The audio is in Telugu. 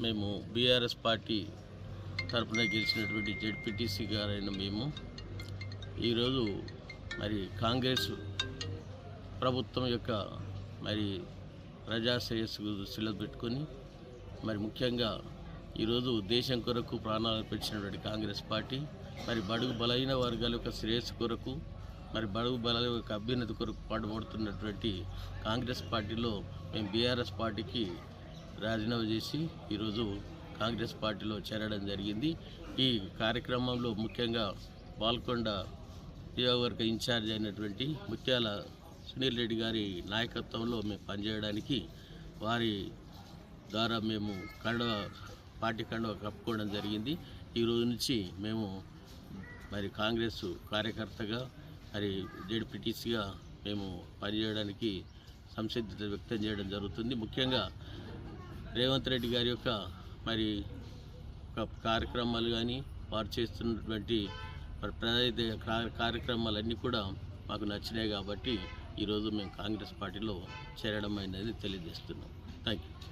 మేము బీఆర్ఎస్ పార్టీ తరఫున గెలిచినటువంటి జెడ్పీటీసీ గారైన మేము ఈరోజు మరి కాంగ్రెస్ ప్రభుత్వం యొక్క మరి ప్రజా శ్రేయస్సు దృష్టిలో పెట్టుకొని మరి ముఖ్యంగా ఈరోజు దేశం కొరకు ప్రాణాలు పెట్టినటువంటి కాంగ్రెస్ పార్టీ మరి బడుగు బలైన వర్గాల యొక్క శ్రేయస్సు కొరకు మరి బడుగు బల యొక్క అభ్యున్నతి కొరకు పాటుపడుతున్నటువంటి కాంగ్రెస్ పార్టీలో మేము బీఆర్ఎస్ పార్టీకి రాజీనామా చేసి ఈరోజు కాంగ్రెస్ పార్టీలో చేరడం జరిగింది. ఈ కార్యక్రమంలో ముఖ్యంగా బాల్కొండ నియోజకవర్గ ఇన్ఛార్జ్ అయినటువంటి ముత్యాల సునీల్ రెడ్డి గారి నాయకత్వంలో మేము పనిచేయడానికి వారి ద్వారా మేము కండవ పార్టీ కండవ కప్పుకోవడం జరిగింది. ఈ రోజు నుంచి మేము మరి కాంగ్రెస్ కార్యకర్తగా మరి జెడ్పీటీసీగా మేము పనిచేయడానికి సంసిద్ధత వ్యక్తం చేయడం జరుగుతుంది. ముఖ్యంగా రేవంత్ రెడ్డి గారి యొక్క మరి ఒక కార్యక్రమాలు కానీ వారు చేస్తున్నటువంటి మరి ప్రజాహిత కార్యక్రమాలన్నీ కూడా మాకు నచ్చినాయి కాబట్టి ఈరోజు మేము కాంగ్రెస్ పార్టీలో చేరడం అనేది తెలియజేస్తున్నాం. Thank you